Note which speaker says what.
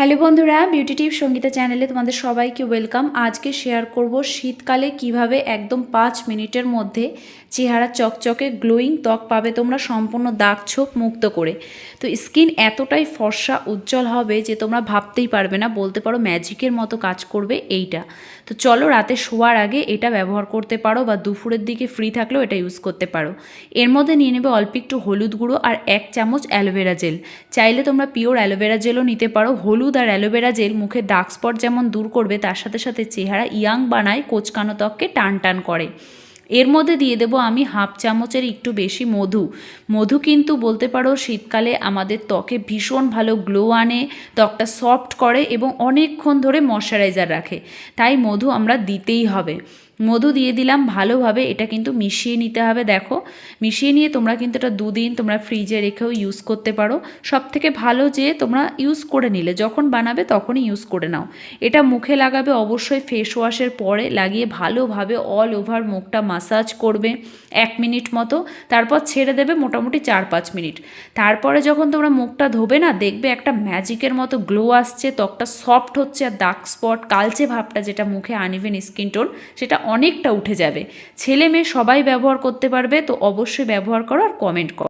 Speaker 1: Hello বন্ধুরা beauty টিপ সঙ্গীতা চ্যানেলে তোমাদের সবাইকে ওয়েলকাম। আজকে শেয়ার করব শীতকালে কীভাবে একদম পাঁচ মিনিটের মধ্যে চেহারা চকচকে, গ্লোয়িং ত্বক পাবে তোমরা, সম্পূর্ণ দাগ ছোপ মুক্ত করে। তো স্কিন এতটাই ফর্সা, উজ্জ্বল হবে যে তোমরা ভাবতেই পারবে না, বলতে পারো ম্যাজিকের মতো কাজ করবে এইটা। তো চলো রাতে শোয়ার আগে এটা ব্যবহার করতে পারো বা দুপুরের দিকে ফ্রি থাকলেও এটা ইউজ করতে পারো। এর মধ্যে নিয়ে নেবে অল্প একটু হলুদ গুঁড়ো আর এক চামচ অ্যালোভেরা জেল। চাইলে তোমরা পিওর অ্যালোভেরা জেলও নিতে পারো। হলুদ আর অ্যালোভেরা জেল মুখে ডার্ক স্পট যেমন দূর করবে, তার সাথে সাথে চেহারা ইয়াং বানায় কোচকানো ত্বককে টান টান করে। এর মধ্যে দিয়ে দেবো আমি হাফ চামচের একটু বেশি মধু। মধু কিন্তু বলতে পারো শীতকালে আমাদের ত্বকে ভীষণ ভালো গ্লো আনে, ত্বকটা সফট করে এবং অনেকক্ষণ ধরে ময়শ্চারাইজার রাখে। তাই মধু আমরা দিতেই হবে। মধু দিয়ে দিলাম ভালোভাবে, এটা কিন্তু মিশিয়ে নিতে হবে, দেখো। মিশিয়ে নিয়ে তোমরা কিন্তু এটা দুদিন তোমরা ফ্রিজে রেখেও ইউজ করতে পারো। সব থেকে ভালো যে তোমরা ইউজ করে নিলে, যখন বানাবে তখনই ইউজ করে নাও। এটা মুখে লাগাবে অবশ্যই ফেস ওয়াশের পরে, লাগিয়ে ভালোভাবে অল ওভার মুখটা মাসাজ করবে এক মিনিট মতো, তারপর ছেড়ে দেবে মোটামুটি চার পাঁচ মিনিট। তারপরে যখন তোমরা মুখটা ধোবে না, দেখবে একটা ম্যাজিকের মতো গ্লো আসছে, ত্বকটা সফট হচ্ছে আর দাগ স্পট কালচে ভাবটা যেটা মুখে আনিবেন স্কিন টোন সেটা অনেকটা উঠে যাবে। ছেলে মেয়ে সবাই ব্যবহার করতে পারবে, তো অবশ্যই ব্যবহার করো আর কমেন্ট করো।